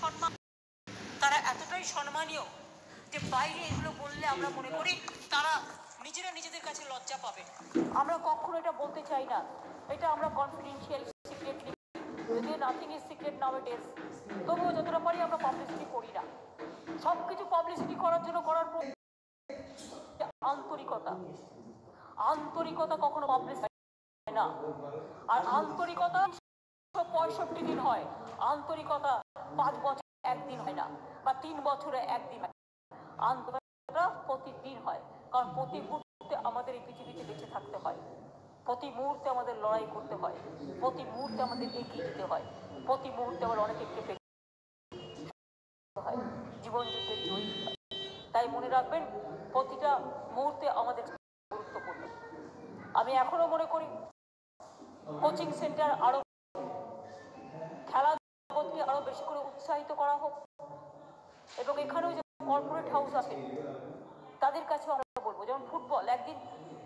সম্মান, তারা এতটাই সম্মানীয় যে বাইরে এগুলো বললে আমরা মনে করি তারা নিজেরা নিজেদের কাছে লজ্জা পাবে। আমরা কখনো এটা বলতে চাই না। এটা আমরা কনফিডেন্সিয়াল সিক্রেটলি যদিও nothing is secret now it is তবুও যতটা পারি আমরা পাবলিসিটি করি না। সব কিছু পাবলিসিটি করার জন্য করার আন্তরিকতা। আন্তরিকতা কখনো পাবলিসিটি হয় না। আর আন্তরিকতা পঁয়ষট্টি দিন হয়। আন্তরিকতা পাঁচ বছর একদিন হয় না, বা তিন বছরে একদিন হয় আন্তরিকতা প্রতিদিন হয়, কারণ প্রতি মুহূর্তে আমাদের এই পৃথিবীতে বেঁচে থাকতে হয়। প্রতি মুহূর্তে আমাদের লড়াই করতে হয়, প্রতি মুহূর্তে আমাদের এগিয়ে যেতে হয়, প্রতি মুহূর্তে আমার অনেকে হয়, জীবন যুদ্ধে জয়ী তাই মনে রাখবেন, প্রতিটা মুহূর্তে আমাদের গুরুত্বপূর্ণ। আমি এখনও মনে করি, কোচিং সেন্টার আরও জগৎকে আরও বেশি করে উৎসাহিত করা হোক। এবং এখানেও যে কর্পোরেট হাউস আছে, তাদের কাছে আমরা বলব, যেমন ফুটবল একদিন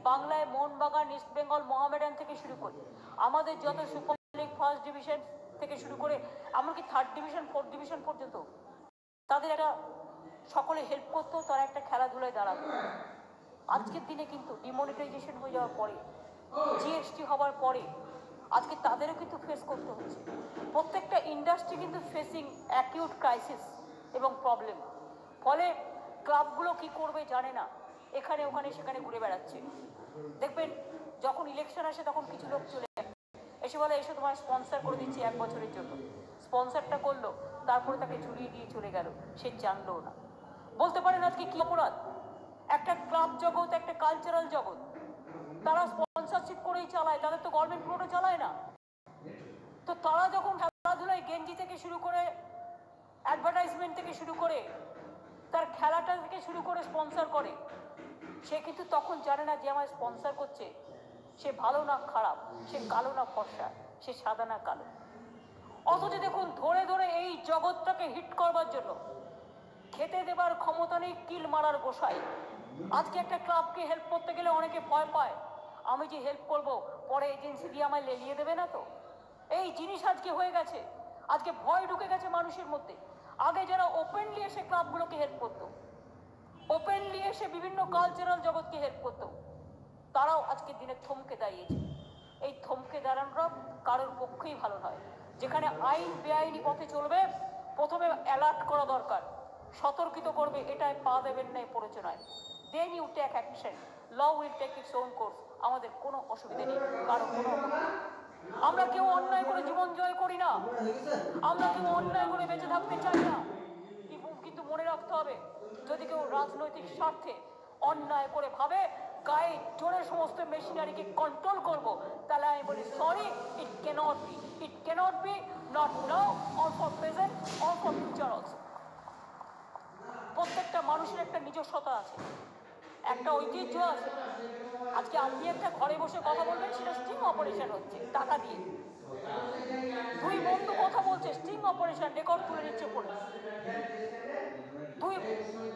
বাংলায় মোহনবাগান ইস্ট বেঙ্গল মোহামেডান থেকে শুরু করে, আমাদের যত সুপার লিগ ফার্স্ট ডিভিশন থেকে শুরু করে, এমনকি থার্ড ডিভিশন ফোর্থ ডিভিশন পর্যন্ত, তাদের একটা সকলে হেল্প করতো, তারা একটা খেলাধুলায় দাঁড়াতো। আজকের দিনে কিন্তু ডিমনিটাইজেশন হয়ে যাওয়ার পরে জিএসটি হওয়ার পরে আজকে তাদেরও কিন্তু ফেস করতে হচ্ছে। প্রত্যেকটা ইন্ডাস্ট্রি কিন্তু ফেসিং অ্যাকিউট ক্রাইসিস এবং প্রবলেম ফলে ক্লাবগুলো কি করবে জানে না। এখানে, ওখানে, সেখানে ঘুরে বেড়াচ্ছে। দেখবেন, যখন ইলেকশন আসে, তখন কিছু লোক চলে যায়। এসে বলে, এসে তোমার স্পন্সর করে দিচ্ছি এক বছরের জন্য। স্পন্সরটা করল, তারপরে তাকে ঝুলিয়ে দিয়ে চলে গেল। সে জানলো না। বলতে পারেন আজকে কি অপরাধ? একটা ক্লাব জগৎ, একটা কালচারাল জগৎ। তারা স্পন্সরশিপ করেই চালায়, তাদের তো গভর্নমেন্ট পুরোটা চালায় না। তো তারা যখন খেলাধুলায় গেঞ্জি থেকে শুরু করে অ্যাডভার্টাইজমেন্ট থেকে শুরু করে, তার খেলাটা থেকে শুরু করে স্পন্সর করে, সে কিন্তু তখন জানে না যে আমার স্পন্সর করছে। সে ভালো না খারাপ, সে কালো না ফর্সা, সে সাদা না কালো। অথচ দেখুন, ধরে ধরে এই জগৎটাকে হিট করবার জন্য খেতে দেবার ক্ষমতা নেই, কিল মারার গোসাই। আজকে একটা ক্লাবকে হেল্প করতে গেলে অনেকে ভয় পায়। আমি যে হেল্প করব, পরে এজেন্সি দিয়ে আমায় লেলিয়ে দেবে না তো? এই জিনিস আজকে হয়ে গেছে। আজকে ভয় ঢুকে গেছে মানুষের মধ্যে। আগে যারা ওপেনলি এসে ক্লাবগুলোকে হেল্প করতো ওপেনলি এসে বিভিন্ন কালচারাল জগৎকে হেল্প করতো, তারাও আজকের দিনে থমকে দাঁড়িয়েছে। এই থমকে দাঁড়ানোটা কারোর পক্ষেই ভালো নয়। যেখানে আইন বেআইনি পথে চলবে, প্রথমে অ্যালার্ট করা দরকার। সতর্কিত করবে, এটায় পা দেবেন না এই প্ররোচনায় then you take action law will take its own course আমাদের কোনো অসুবিধা নেই, কারও কোনো আমরা কেউ অন্যায় করে জীবন জয় করি না। আমরা কেউ অন্যায় করে বেঁচে থাকতে চাই না। কিন্তু- মনে রাখতে হবে, যদি কেউ রাজনৈতিক স্বার্থে অন্যায় করে ভাবে, গায়ে জোরে সমস্ত মেশিনারিকে কন্ট্রোল করব, তাহলে আমি বলি sorry it cannot be it cannot be not now or for present or for future also প্রত্যেকটা মানুষের একটা নিজস্বতা আছে। একটা ঐতিহ্য আছে। আজকে আপনি একটা ঘরে বসে কথা বলবেন সেটা স্টিং অপারেশন হচ্ছে, টাকা দিয়ে। দুই বন্ধু কথা বলছে স্টিং অপারেশন রেকর্ড তুলে নিচ্ছে ফোনে দুই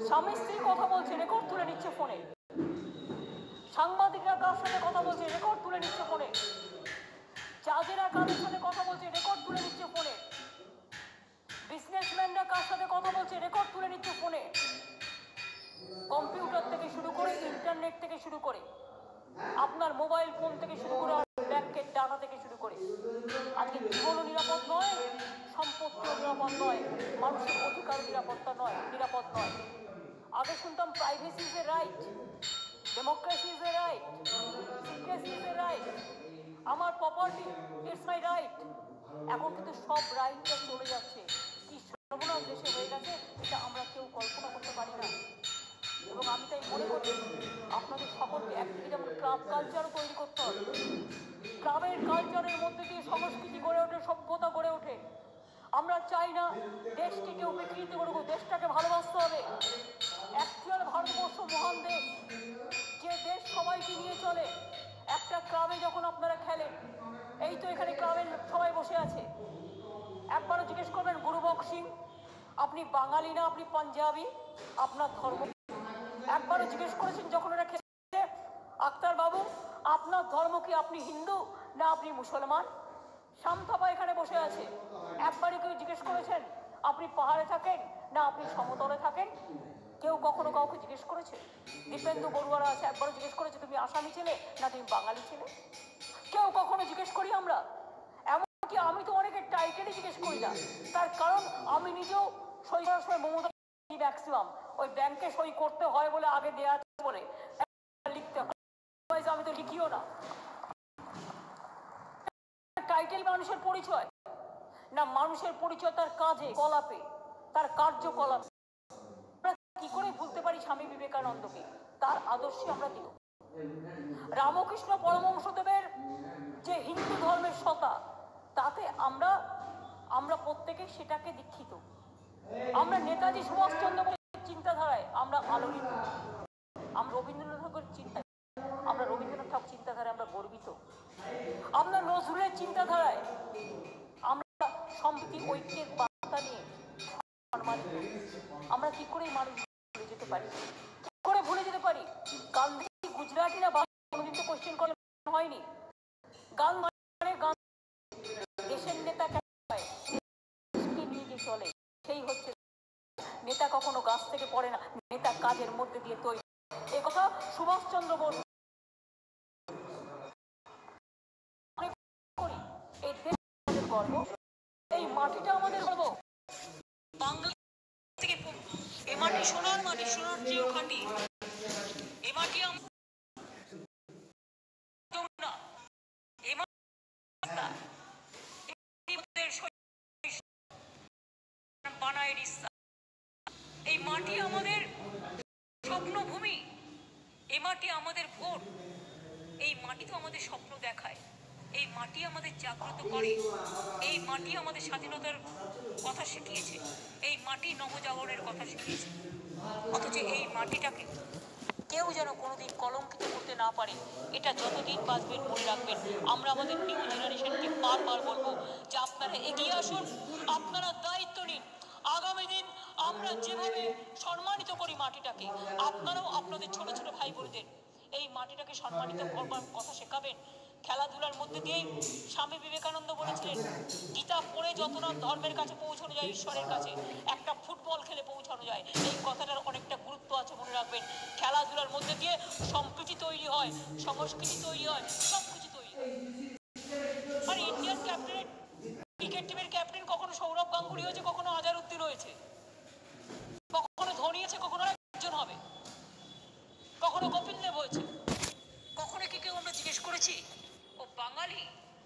স্বামী স্ত্রী কথা বলছে রেকর্ড তুলে নিচ্ছে ফোনে সাংবাদিকরা কার সাথে কথা বলছে রেকর্ড তুলে নিচ্ছে ফোনে জাজেরা কার সাথে ইন্টারনেট থেকে শুরু করে আপনার মোবাইল ফোন থেকে শুরু করে ব্যাংকের ডাটা থেকে শুরু করে। আজকে জীবনও নিরাপদ নয়? সম্পত্তিও নিরাপদ নয়। মানুষের অধিকার নিরাপত্তা নয়, নিরাপদ নয়। আগে শুনতাম privacy is a right democracy is a right secrecy is a right আমার প্রপার্টি ইটস মাই রাইট এখন কিন্তু সব রাইটটা চলে যাচ্ছে। যেমন ক্লাব কালচারও তৈরি করতে হবে। ক্লাবের কালচারের মধ্যে দিয়ে সংস্কৃতি গড়ে ওঠে, সভ্যতা গড়ে ওঠে। আমরা চাই না দেশকে কেউ বিকৃতি করুক, দেশটাকে ভালোবাসতে হবে। অ্যাকচুয়াল ভারতবর্ষ মহান দেশ। যে দেশ সবাইকে নিয়ে চলে, একটা ক্লাবে যখন আপনারা খেলেন, এই তো এখানে ক্লাবের সবাই বসে আছে। একবারও জিজ্ঞেস করবেন গুরু বক্সিং আপনি বাঙালি না, আপনি পাঞ্জাবি? আপনার ধর্ম একবারও জিজ্ঞেস করেছেন যখন ওরা খেলেছে আক্তার বাবু আপনার ধর্ম কি আপনি হিন্দু না আপনি মুসলমান? শামথাপা এখানে বসে আছে। একবারই কেউ জিজ্ঞেস করেছেন, আপনি পাহাড়ে থাকেন না আপনি সমতলে থাকেন? কেউ কখনো কাউকে জিজ্ঞেস করেছে? দীপেন্দু বড়ুয়ারা আছে, একবারও জিজ্ঞেস করেছে, তুমি আসামি ছেলে না তুমি বাঙালি ছেলে? কেউ কখনো জিজ্ঞেস করি আমরা? এমনকি আমি তো অনেকের টাইটেলই জিজ্ঞেস করি না। তার কারণ আমি নিজেও সই করার সময় মমতা ম্যাক্সিমাম ওই ব্যাংকে সই করতে হয় বলে আগে দেওয়া আছে বলে। লিখতে হয়। আমি তো লিখিও না। টাইটেল মানুষের পরিচয়? না, মানুষের পরিচয় তার কাজে, কলাপে, তার কার্যকলাপ। কি করে ভুলতে পারি স্বামী বিবেকানন্দকে? তার আদর্শে আমরা কি রামকৃষ্ণ পরমহংসদেবের যে হিন্দু ধর্মের সতা তাতে আমরা আমরা প্রত্যেকে সেটাকে দীক্ষিত। আমরা নেতাজি সুভাষচন্দ্র বোসের চিন্তাধারায় আমরা আলোকিত আমরা রবীন্দ্রনাথ ঠাকুরের চিন্তা আমরা রবীন্দ্রনাথ ঠাকুর চিন্তাধারায় আমরা গর্বিত। আমরা নজরুলের চিন্তাধারায়, আমরা সম্প্রীতি ঐক্যের বার্তা নিয়ে আমরা কি করে মানুষ ভুলে যেতে পারি? কি করে ভুলে যেতে পারি? গান্ধী গুজরাটি না তো কোশ্চেন করে হয়নি। গান মানে গান দেশের নেতা কেন হয়? নিয়ে যে চলে, সেই হচ্ছে নেতা কখনো গাছ থেকে পড়ে না, নেতা কাজের মধ্যে দিয়ে তৈরি। এ কথা সুভাষচন্দ্র বোস মনে করি এই দেশ আমাদের গর্ব এই মাটিটা আমাদের গর্ব বাংলা থেকে এ মাটি সোনার মাটি, সোনার চেয়েও খাঁটি। এ এ এ এই মাটি আমাদের স্বপ্নভূমি। এই মাটি আমাদের ভোট। এই মাটি তো আমাদের স্বপ্ন দেখায়। এই মাটি আমাদের জাগ্রত করে। এই মাটি আমাদের স্বাধীনতার কথা শিখিয়েছে। এই মাটি নবজাগরণের কথা শিখিয়েছে। অথচ এই মাটিটাকে কেউ যেন কোনোদিন কলঙ্কিত করতে না পারে, এটা যতদিন বাঁচবেন মনে রাখবেন। আমরা আমাদের নিউ জেনারেশনকে বারবার বলব যে আপনারা এগিয়ে আসুন, আপনারা দায়িত্ব নিন। আগামী দিন আমরা যেভাবে সম্মানিত করি মাটিটাকে, আপনারাও আপনাদের ছোট ছোট ভাই বোনদের এই মাটিটাকে সম্মানিত করবার কথা শেখাবেন। খেলাধুলার মধ্যে দিয়েই স্বামী বিবেকানন্দ বলেছিলেন, গীতা পড়ে যত না ধর্মের কাছে পৌঁছানো যায়, ঈশ্বরের কাছে, একটা ফুটবল খেলে পৌঁছানো যায়। এই কথাটার অনেকটা গুরুত্ব আছে মনে রাখবেন। খেলাধুলার মধ্যে দিয়ে সম্প্রীতি তৈরি হয়, সংস্কৃতি তৈরি হয় সব কিছু তৈরি হয়। আর ইন্ডিয়ান ক্যাপ্টেন ক্রিকেট টিমের ক্যাপ্টেন কখনো সৌরভ গাঙ্গুলি হয়েছে, কখনো হাজার আজারউদ্দিন হয়েছে কখনো ধোনি আছে, কখনো একজন হবে, কখনো কপিল দেব হয়েছে, কখনো কি কেউ আমরা জিজ্ঞেস করেছি? বাঙালি,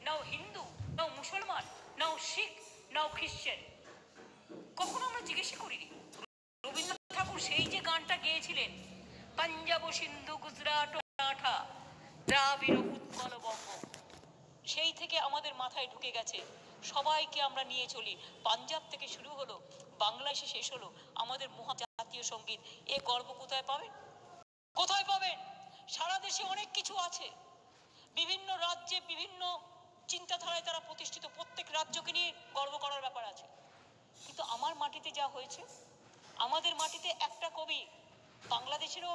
নাও হিন্দু, নাও মুসলমান, নাও শিখ, নাও খ্রিশ্চান। কখনো আমরা জিজ্ঞেসই করিনি। রবীন্দ্রনাথ ঠাকুর সেই যে গানটা গেয়েছিলেন, পাঞ্জাব সিন্ধু, গুজরাট মারাঠা, দ্রাবিড় উৎকল বঙ্গ, সেই থেকে আমাদের মাথায় ঢুকে গেছে, সবাইকে আমরা নিয়ে চলি। পাঞ্জাব থেকে শুরু হলো বাংলাদেশে শেষ হলো, আমাদের মহা জাতীয় সংগীত। এ গর্ব কোথায় পাবেন? কোথায় পাবেন? সারা দেশে অনেক কিছু আছে। বিভিন্ন রাজ্যে বিভিন্ন চিন্তাধারায় তারা প্রতিষ্ঠিত। প্রত্যেক রাজ্যকে নিয়ে গর্ব করার ব্যাপার আছে। কিন্তু আমার মাটিতে যা হয়েছে, আমাদের মাটিতে একটা কবি বাংলাদেশেরও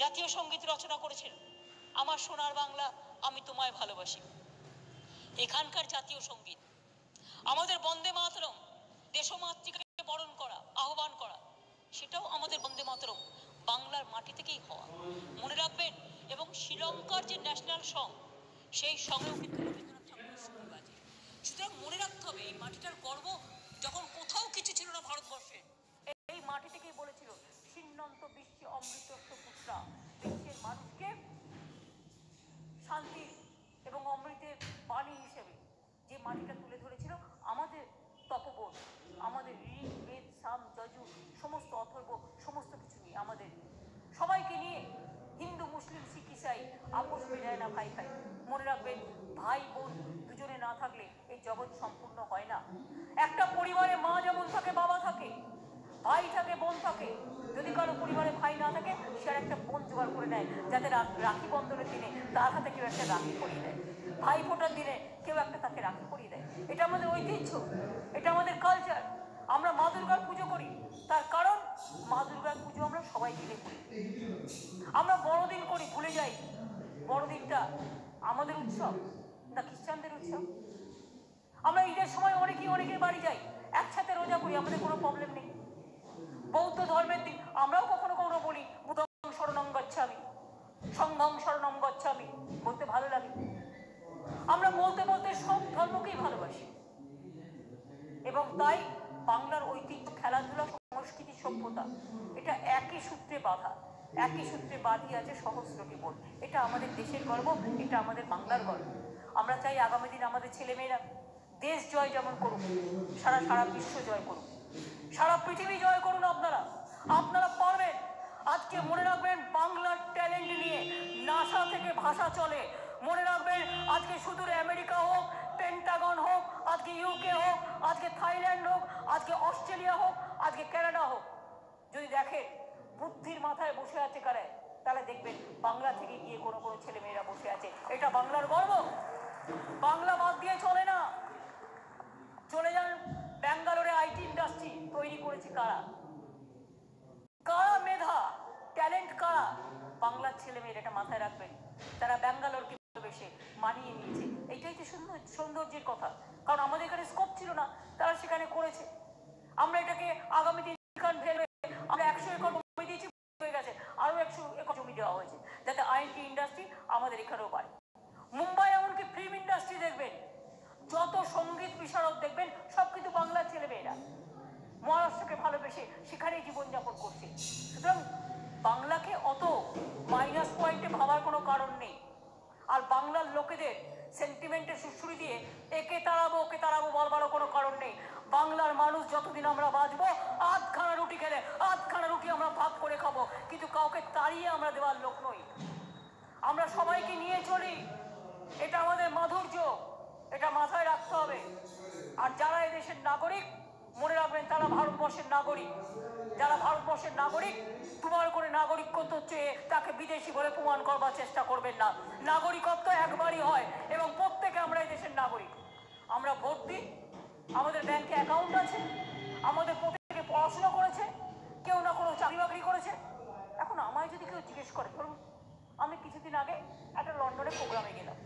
জাতীয় সংগীত রচনা করেছেন। আমার সোনার বাংলা আমি তোমায় ভালোবাসি। এখানকার জাতীয় সংগীত, আমাদের বন্দে মাতরম, দেশমাতৃকাকে বরণ করা, আহ্বান করা, সেটাও আমাদের বন্দে মাতরম, বাংলার মাটি থেকেই হওয়া। মনে রাখবেন এবং শ্রীলঙ্কার যে ন্যাশনাল সং সেই সঙ্গেও কিন্তু রবীন্দ্রনাথ ঠাকুরের সুর বাজে। সুতরাং মনে রাখতে হবে, এই মাটিটার গর্ব যখন কোথাও কিছু ছিল না ভারতবর্ষে, এই মাটি থেকেই বলেছিল, ছিন্নন্ত বিশ্বে অমৃত পুত্রা বিশ্বের মানুষকে শান্তি এবং অমৃতের বাণী হিসেবে যে মাটিটা তুলে ধরেছিল, আমাদের তপবন, আমাদের ঋণ বেদ সাম, যজু, সমস্ত অথর্ব, সমস্ত কিছু নিয়ে আমাদের মুসলিম শিখ ইসাই আপোষ মেটায় না ভাই ভাই মনে রাখবেন, ভাই বোন দুজনে না থাকলে এই জগৎ সম্পূর্ণ হয় না। একটা পরিবারে মা যেমন থাকে, বাবা থাকে, ভাই থাকে, বোন থাকে, যদি কারও পরিবারে ভাই না থাকে, সে আর একটা বোন জোগাড় করে নেয়, যাতে রাখি বন্ধনের দিনে তার হাতে কেউ একটা রাখি পরিয়ে দেয়। ভাই ফোটার দিনে কেউ একটা তাকে রাখি পরিয়ে দেয়। এটা আমাদের ঐতিহ্য। আমরা মা দুর্গার পুজো করি। তার কারণ, মা দুর্গার পুজো আমরা সবাই মিলে করি। আমরা বড়দিন করি, ভুলে যাই। বড়দিনটা আমাদের উৎসব, না খ্রিস্টানদের উৎসব? আমরা ঈদের সময় অনেকেই অনেকের বাড়ি যাই। একসাথে রোজা করি, আমাদের কোনো প্রবলেম নেই। বৌদ্ধ ধর্মের দিন, আমরাও কখনো কখনো বলি, বুধং শরণং গচ্ছামি সংঘং শরণং গচ্ছামি। বলতে ভালো লাগে। আমরা বলতে বলতে সব ধর্মকেই ভালোবাসি। এবং তাই বাংলার ঐতিহ্য, খেলাধুলা, সংস্কৃতি, সভ্যতা, এটা একই সূত্রে বাঁধা, একই সূত্রে বাঁধি আছে সহস্রটি বোন এটা আমাদের দেশের গর্ব, এটা আমাদের বাংলার গর্ব। আমরা চাই আগামী দিন আমাদের ছেলেমেয়েরা দেশ জয় যেমন করুক, সারা সারা বিশ্ব জয় করুক। সারা পৃথিবী জয় করুন আপনারা। আপনারা পারবেন। আজকে মনে রাখবেন বাংলার ট্যালেন্ট নিয়ে নাসা থেকে ভাষা চলে। মনে রাখবেন আজকে সুদূর আমেরিকা হোক পেন্টাগন হোক, আজকে ইউকে হোক, আজকে থাইল্যান্ড হোক, আজকে অস্ট্রেলিয়া হোক, আজকে কানাডা হোক। যদি দেখেন বুদ্ধির মাথায় বসে আছে কারে, তাহলে দেখবেন বাংলা থেকে গিয়ে কোনো কোনো ছেলে মেয়েরা বসে আছে। এটা বাংলার গর্ব বাংলা বাদ দিয়ে চলে না চলে যান ব্যাঙ্গালোরে আইটি ইন্ডাস্ট্রি তৈরি করেছে কারা কারা মেধা ট্যালেন্ট কারা বাংলার ছেলে মেয়েরা এটা মাথায় রাখবেন তারা ব্যাঙ্গালোরকে ভালোবেসে মানিয়ে নিয়েছে এইটাই তো সুন্দর সৌন্দর্যের কথা কারণ আমাদের এখানে স্কোপ ছিল না তারা সেখানে করেছে আমরা এটাকে আগামী দিন ভেবে আমরা একশো একর জমি দিয়েছি হয়ে গেছে আরও একশো একর জমি দেওয়া হয়েছে যাতে আইটি ইন্ডাস্ট্রি আমাদের এখানেও পারে মুম্বাই এমনকি ফিল্ম ইন্ডাস্ট্রি দেখবেন যত সংগীত বিশারদ দেখবেন সব কিন্তু বাংলার ছেলেমেয়েরা মহারাষ্ট্রকে ভালোবেসে সেখানেই জীবনযাপন করছে সুতরাং বাংলাকে অত মাইনাস পয়েন্টে ভাবার কোনো কারণ নেই আর বাংলার সেন্টিমেন্টের সুশ্রুতি দিয়ে একে তাড়াবো, ওকে তাড়াবো বলবারও কোনো কারণ নেই। বাংলার মানুষ যতদিন আমরা বাঁচবো, আধখানা রুটি খেলে আধখানা রুটি আমরা ভাগ করে খাব। কিন্তু কাউকে তাড়িয়ে আমরা দেওয়ার লোক নই। আমরা সবাইকে নিয়ে চলি। এটা আমাদের মাধুর্য। এটা মাথায় রাখতে হবে। আর যারা এদেশের নাগরিক মনে রাখবেন তারা ভারতবর্ষের নাগরিক, যারা ভারতবর্ষের নাগরিক তোমার করে নাগরিকত্ব চেয়ে তাকে বিদেশি বলে প্রমাণ করবার চেষ্টা করবেন না। নাগরিকত্ব একবারই হয় এবং প্রত্যেকে আমরা এই দেশের নাগরিক। আমরা ভোট দিই আমাদের ব্যাংকে অ্যাকাউন্ট আছে, আমাদের প্রত্যেকে পড়াশোনা করেছে, কেউ না কোনো চাকরি বাকরি করেছে। এখন আমায় যদি কেউ জিজ্ঞেস করে, ধরুন, আমি কিছুদিন আগে একটা লন্ডনে প্রোগ্রামে গেলাম।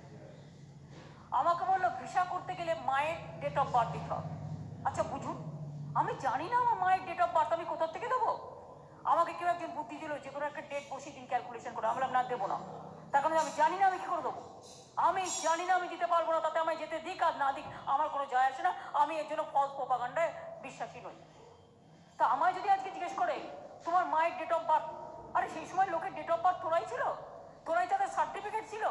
আমাকে বলল, ভিসা করতে গেলে মায়ের ডেট অফ বার্থ দিতে হবে। আচ্ছা বুঝুন আমি জানি না আমার মায়ের ডেট অফ বার্থ আমি কোথা থেকে দেবো? আমাকে কেউ একজন বুদ্ধি দিল যে কোনো একটা ডেট বসিয়ে দিন ক্যালকুলেশন করে। আমি বললাম, না, দেবো না। তার কারণে আমি জানি না আমি কি করে দেবো। আমি জানি না আমি দিতে পারব না, তাতে আমায় যেতে দিক আর না দিক, আমার কোনো যায় আসে না। আমি এর জন্য ফলস প্রপাগান্ডায় বিশ্বাসী নই। তা আমায় যদি আজকে জিজ্ঞেস করে, তোমার মায়ের ডেট অফ বার্থ আরে, সেই সময় লোকের ডেট অফ বার্থ তোরাই ছিল। তোরাই তাদের সার্টিফিকেট ছিল।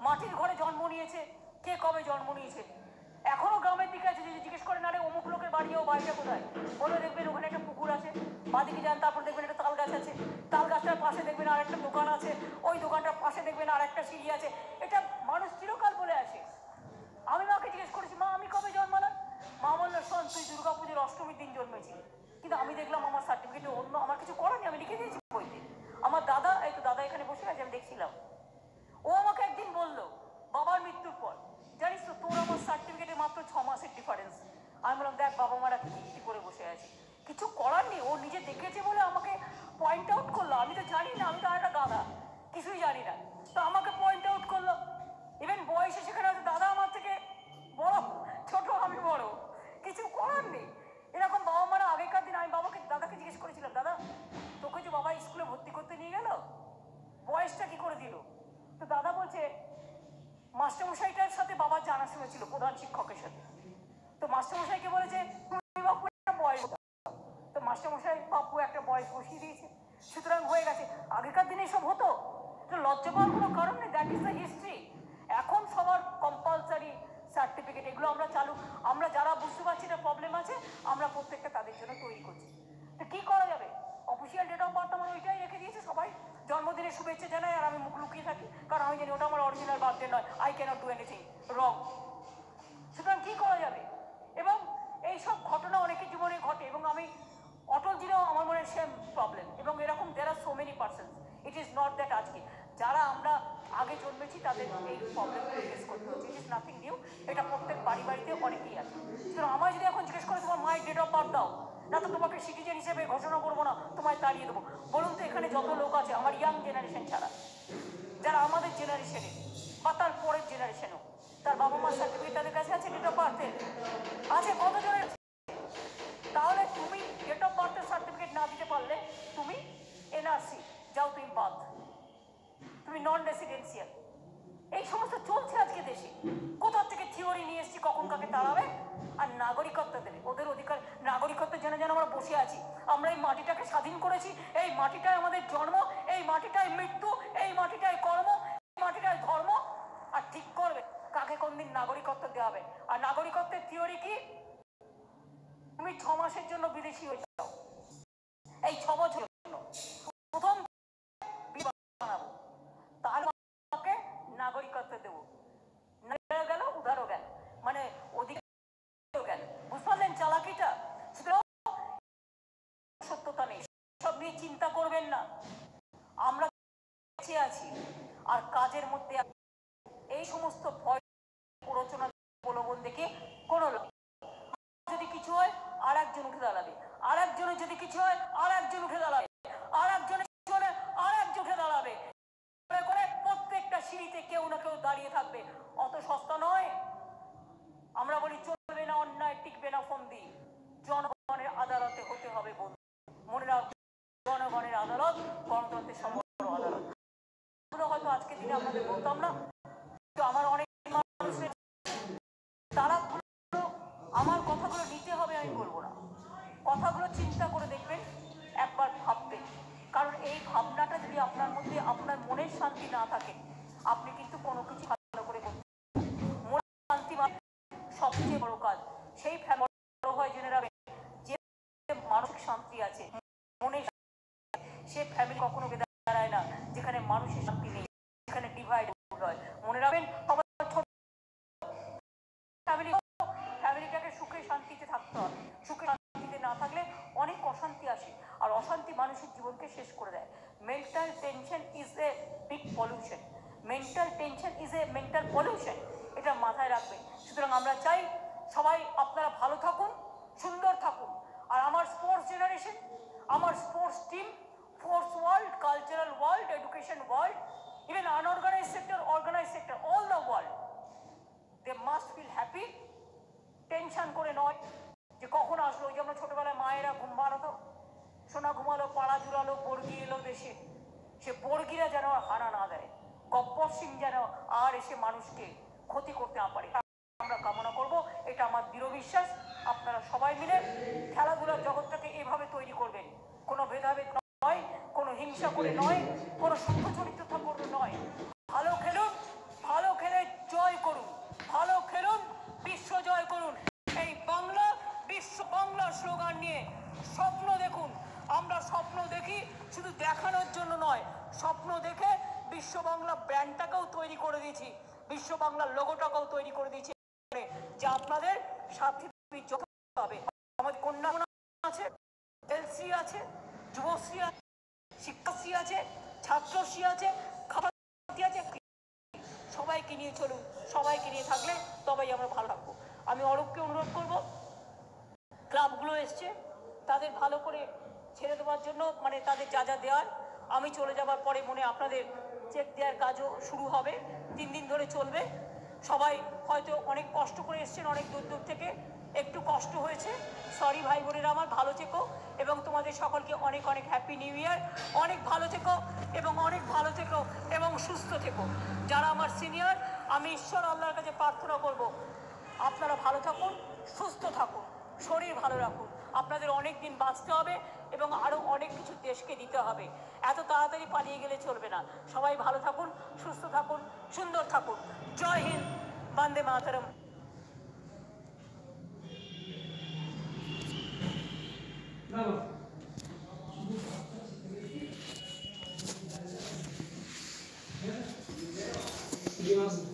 মাটির ঘরে জন্ম নিয়েছে। কে কবে জন্ম নিয়েছে? এখনও গ্রামের দিকে আছে, যদি জিজ্ঞেস করেন আরে অমুক লোকের বাড়ি ও বাড়িটা কোথায়? বলে দেখবেন ওখানে একটা পুকুর আছে, বাদিকে যান, তারপর দেখবেন একটা তাল গাছ আছে। তাল গাছটার পাশে দেখবেন আর একটা দোকান আছে, ওই দোকানটার পাশে দেখবেন আর একটা সিঁড়ি আছে। এটা মানুষ চিরকাল বলে আসে। আমি মাকে জিজ্ঞেস করেছি, মা, আমি কবে জন্মালাম? মা বলল, শোন, তুই দুর্গাপুজোর অষ্টমীর দিন জন্মেছিলি। কিন্তু আমি দেখলাম আমার সার্টিফিকেটে অন্য, আমার কিছু করেনি আমি লিখে দিয়েছি বইতে। আমার দাদা এই তো দাদা এখানে বসে আছে আমি দেখছিলাম ও আমাকে একদিন বলল বাবার মৃত্যুর পর জানিস তো তোর আমার সার্টিফিকেটে মাত্র ছ মাসের ডিফারেন্স আমি বললাম দেখ বাবা মারা কি কি করে বসে আছে কিছু করার নেই ও নিজে দেখেছে বলে আমাকে পয়েন্ট আউট করল আমি তো জানি না আমি তো আর একটা গাধা কিছুই জানি না তো আমাকে পয়েন্ট আউট করল ইভেন বয়সে সেখানে হয়তো দাদা আমার থেকে বড় ছোট আমি বড় কিছু করার নেই এরকম বাবা মারা আগেকার দিন আমি বাবাকে দাদাকে জিজ্ঞেস করেছিলাম দাদা তোকে যে বাবা স্কুলে ভর্তি করতে নিয়ে গেল বয়সটা কি করে দিল তো দাদা বলছে মাস্টারমশাইটার সাথে বাবার জানাশোনা ছিল প্রধান শিক্ষকের সাথে তো মাস্টারমশাইকে বলেছে বাপু একটা বয়স। তো মাস্টারমশাই বাপু একটা বয়স বসিয়ে দিয়েছে। সুতরাং হয়ে গেছে। আগেকার দিনে সব হতো? তো লজ্জা পাওয়ার কোনো কারণ নেই? দ্যাট ইজ দ্য হিস্ট্রি এখন সবার কম্পালসারি সার্টিফিকেট এগুলো আমরা চালু, আমরা যারা বুঝতে পারছি না প্রবলেম আছে, আমরা প্রত্যেকটা তাদের জন্য তৈরি করছি। তো কি করা যাবে? অফিসিয়াল ডেট অফ বার্থ আমার ওইটাই রেখে দিয়েছে সবাই। জন্মদিনের শুভেচ্ছা জানাই আর আমি মুখ লুকিয়ে থাকি। কারণ আমি জানি ওটা আমার অরিজিনাল বার্থডে নয়। I cannot do anything wrong সুতরাং কি করা যাবে? এবং এই সব ঘটনা অনেকের জীবনে ঘটে এবং আমি অটলজিরও আমার মনে সেম প্রবলেম এবং এরকম দের আর so many person it is not that আজকে যারা আমরা আগে জন্মেছি তাদের এই প্রবলেমগুলো ফেস করতে হচ্ছে। ইট ইজ নাথিং নিউ এটা প্রত্যেক বাড়ি বাড়িতে অনেকেই আছে। সুতরাং আমায় যদি এখন জিজ্ঞেস করে তোমার মায়ের ডেট অফ বার্থ দাও, না তো তোমাকে সিটিজেন হিসেবে ঘোষণা করব না, তোমায় তাড়িয়ে দেবো। বলুন তো এখানে যত লোক আছে, আমার ইয়াং জেনারেশন ছাড়া, যারা আমাদের জেনারেশনে বা তার পরের জেনারেশনেও তার বাবা মার সার্টিফিকেট তাদের কাছে আছে ডেট অফ বার্থের আছে কত জনের তাহলে তুমি ডেট অফ বার্থের সার্টিফিকেট না দিতে পারলে তুমি এনআরসি যাও তুমি বাদ। তুমি নন রেসিডেন্সিয়াল এই সমস্ত চলছে আজকে দেশে। কোথা থেকে থিওরি নিয়ে এসছি, কখন কাকে তাড়াবে? আর নাগরিকত্ব দেবে। ওদের অধিকার, নাগরিকত্বের জন্য যেন আমরা বসে আছি। আমরা এই মাটিটাকে স্বাধীন করেছি। এই মাটিটাই আমাদের জন্ম, এই মাটিটাই মৃত্যু, এই মাটিটাই কর্ম। কোন দিন নাগরিকত্ব দেওয়া হবে। আর নাগরিকত্বের থিওরি কি? তুমি ছ মাসের জন্য বিদেশি হয়ে যাও। এই ছ বছরের জন্য। প্রথম তারপরে নাগরিকত্ব দেবো। গেল গেল। মানে ওদিকে গেল। বুঝতে পারলেন চালাকিটা? সত্যতা নেই। সব নিয়ে চিন্তা করবেন না। আমরা আছি। আর কাজের মধ্যে এই সমস্ত ভয় প্ররোচনা প্রলোভন দেখে কোনো যদি কিছু হয় আর একজন উঠে দাঁড়াবে। আর একজনের যদি কিছু হয় আর একজন উঠে দাঁড়াবে। আর একজনের কিছু আর একজন উঠে দাঁড়াবে। করে প্রত্যেকটা সিঁড়িতে কেউ না কেউ দাঁড়িয়ে থাকবে। অত সস্তা নয়। আমরা বলি, চলবে না অন্যায়, টিকবে না ফন্দি। জনগণের আদালতে হতে হবে বন্ধু। মনে রাখ, জনগণের আদালত, গণতন্ত্রের সর্বোচ্চ আদালত। হয়তো আজকের দিনে আপনাদের বলতাম না, কিন্তু আমার অনেক সুখে শান্তিতে না থাকলে অনেক অশান্তি আসে আর অশান্তি মানুষের জীবনকে শেষ করে দেয়। Mental tension is a big pollution mental tension is a mental pollution এটা মাথায় রাখবেন। সুতরাং আমরা চাই সবাই আপনারা ভালো থাকুন, সুন্দর থাকুন। আর আমার স্পোর্টস জেনারেশন আমার sports team force world cultural world education world even unorganise sector organise sector all the world they must feel happy tension করে নয়। যে কখন আসলো? ওই যে আমরা ছোটবেলায় মায়েরা ঘুম বাড়াতো সোনা ঘুমালো, পাড়া জুড়ালো, বর্গি এলো দেশে। সে বর্গিরা যেন হানা না দেয়। গব্বর সিং যেন আর এসে মানুষকে ক্ষতি করতে না পারে। আমরা কামনা করব, এটা আমার দৃঢ় বিশ্বাস। আপনারা সবাই মিলে খেলাধুলার জগৎটাকে এভাবে তৈরি করবেন। কোনো ভেদাভেদ নয়, কোনো হিংসা করে নয়, কোনো সভ্য চরিত্রতা করে নয় ভালো খেলুন ভালো খেলে জয় করুন ভালো খেলুন বিশ্ব জয় করুন এই বাংলা বিশ্ব বাংলা স্লোগান নিয়ে স্বপ্ন দেখুন আমরা স্বপ্ন দেখি শুধু দেখানোর জন্য নয় স্বপ্ন দেখে বিশ্ব বাংলা ব্র্যান্ডটাকেও তৈরি করে দিয়েছি। বিশ্ব বাংলার লোগোটাকেও তৈরি করে দিয়েছি। যে আপনাদের সাথী হবে আমাদের কন্যা আছে, এলসি আছে, যুবশ্রী আছে, শিক্ষাশ্রী আছে, ছাত্রশ্রী আছে খাবার আছে। সবাইকে নিয়ে চলুন, সবাইকে নিয়ে থাকলে তবেই আমরা ভালো থাকব। আমি অরূপকে অনুরোধ করব, ক্লাবগুলো এসছে, তাদের ভালো করে ছেড়ে দেওয়ার জন্য মানে তাদের যা যা দেওয়ার, আমি চলে যাবার পরে মনে আপনাদের চেক দেওয়ার কাজও শুরু হবে, তিন দিন ধরে চলবে। সবাই হয়তো অনেক কষ্ট করে এসছেন, অনেক দূর দূর থেকে। একটু কষ্ট হয়েছে। সরি ভাই বোনেরা আমার, ভালো থেকো এবং তোমাদের সকলকে অনেক অনেক হ্যাপি নিউ ইয়ার অনেক ভালো থেকো এবং অনেক ভালো থেকো এবং সুস্থ থেকো। যারা আমার সিনিয়র আমি ঈশ্বর আল্লাহর কাছে প্রার্থনা করব, আপনারা ভালো থাকুন, সুস্থ থাকুন, শরীর ভালো রাখুন। আপনাদের অনেক দিন বাঁচতে হবে এবং আরও অনেক কিছু দেশকে দিতে হবে। এত তাড়াতাড়ি পালিয়ে গেলে চলবে না। সবাই ভালো থাকুন, সুস্থ থাকুন, সুন্দর থাকুন। জয় হিন্দ, বন্দে মাতারম। Gracias.